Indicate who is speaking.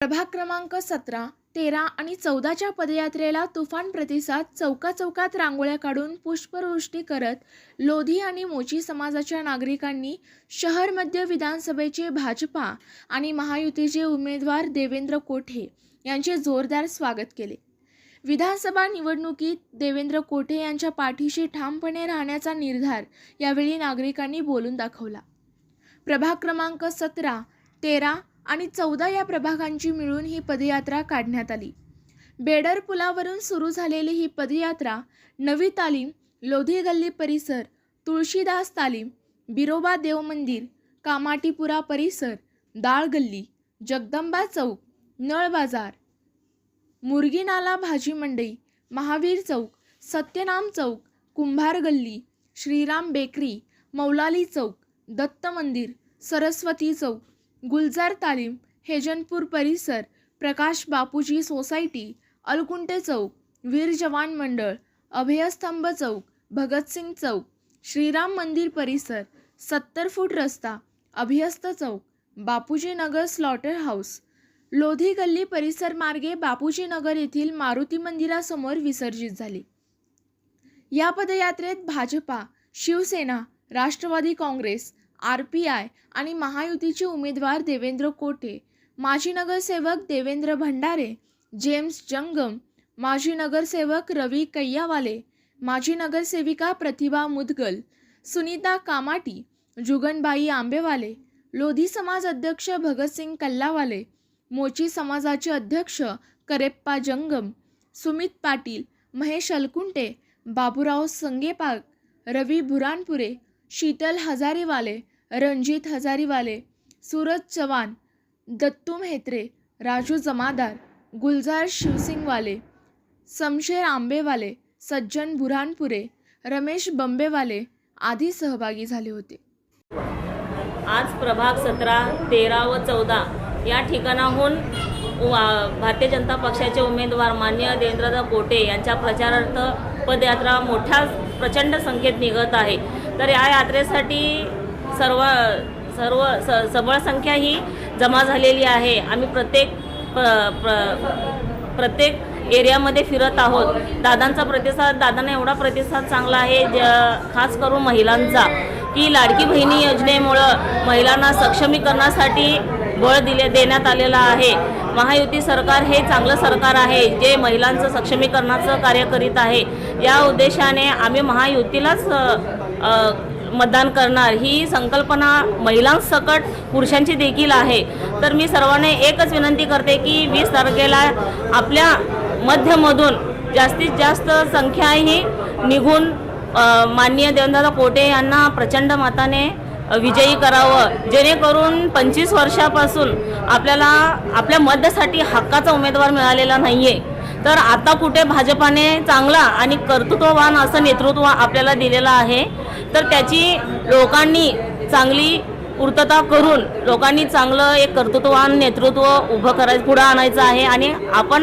Speaker 1: प्रभाग क्रमांक सतरा तेरा आणि चौदाच्या पदयात्रेला तुफान प्रतिसाद चौका चौकात रांगोळ्या काढून पुष्पवृष्टी करत लोधी आणि मोची समाजाच्या नागरिकांनी शहर मध्य विधानसभेचे भाजपा आणि महायुतीचे उमेदवार देवेंद्र कोठे यांचे जोरदार स्वागत केले. विधानसभा निवडणुकीत देवेंद्र कोठे यांच्या पाठीशी ठामपणे राहण्याचा निर्धार यावेळी नागरिकांनी बोलून दाखवला. प्रभाग क्रमांक सतरा तेरा आणि चौदा या प्रभागांची मिळून ही पदयात्रा काढण्यात आली. बेडर पुलावरून सुरू झालेली ही पदयात्रा नवी तालीम लोधी गल्ली परिसर तुळशीदास तालीम बिरोबा देव मंदिर कामाटीपुरा परिसर दाळ गल्ली जगदंबा चौक नळ बाजार मुर्गीनाला भाजी मंडई महावीर चौक सत्यनाम चौक कुंभार गल्ली श्रीराम बेकरी मौलाली चौक दत्त मंदिर सरस्वती चौक गुलजार तालीम हेजनपूर परिसर प्रकाश बापूजी सोसायटी अलकुंटे चौक वीर जवान मंडळ अभयस्तंभ चौक भगतसिंग चौक श्रीराम मंदिर परिसर सत्तर फूट रस्ता अभियस्त चौक बापूजी नगर स्लॉटर हाऊस लोधी गल्ली परिसर मार्गे बापूजी नगर येथील मारुती मंदिरासमोर विसर्जित झाली. या पदयात्रेत Bhajapa Shiv Sena Rashtravadi Congress R P I आणि महायुतीचे उमेदवार देवेंद्र कोटे माजी नगरसेवक देवेंद्र भंडारे जेम्स जंगम माजी नगरसेवक रवी कैयावाले माजी नगरसेविका प्रतिभा मुदगल सुनीता कामाटी जुगनबाई आंबेवाले लोधी समाज अध्यक्ष भगतसिंग कल्लावाले मोची समाजाचे अध्यक्ष करेप्पा जंगम सुमित पाटील महेश अलकुंटे बाबूराव संगेपाग रवी बुरानपुरे शीतल हजारीवाले रणजित हजारीवाले सूरज चव्हाण दत्तू म्हेत्रे राजू जमादार गुलजार शिवसिंगवाले समशेर आंबेवाले सज्जन बुऱ्हाणपुरे रमेश बंबेवाले आदी सहभागी झाले होते.
Speaker 2: आज प्रभाग सतरा तेरा व चौदा या ठिकाणाहून वा- भारतीय जनता पक्षाचे उमेदवार मान्य देवेंद्रदा पोटे यांच्या प्रचारार्थ पदयात्रा मोठ्या प्रचंड संख्येत निघत आहे. तर या यात्रेसाठी सर्व सर्व स सबळ संख्या ही जमा झालेली आहे. आम्ही प्रत्येक प्र प्र प्रत्येक एरियामध्ये फिरत आहोत. दादांचा प्रतिसाद दादांना एवढा प्रतिसाद चांगला आहे ज खास करून महिलांचा की लाडकी बहिणी योजनेमुळं महिलांना सक्षमीकरणासाठी बळ दिले देण्यात आलेलं आहे. महायुती सरकार हे चांगलं सरकार आहे जे महिलांचं सक्षमीकरणाचं कार्य करीत आहे. या उद्देशाने आम्ही महायुतीलाच मतदान करणार. ही संकल्पना महिलांसकट पुरुषांची देखील आहे. तर मी सर्वांना एकच विनंती करते की वीस तारखेला आपल्या मध्यमधून जास्तीत जास्त संख्या ही निघून माननीय देवेंद्रदा कोटे यांना प्रचंड मताने विजयी करावं. जेणेकरून पंचवीस वर्षापासून आपल्याला आपल्या मध्यासाठी हक्काचा उमेदवार मिळालेला नाही आहे तर आता कुठे भाजपाने चांगला आणि कर्तृत्ववान असं नेतृत्व आपल्याला दिलेलं आहे तर त्याची लोकांनी चांगली पूर्तता करून लोकांनी चांगलं एक कर्तृत्ववान नेतृत्व उभं करायचं पुढं आणायचं आहे आणि आपण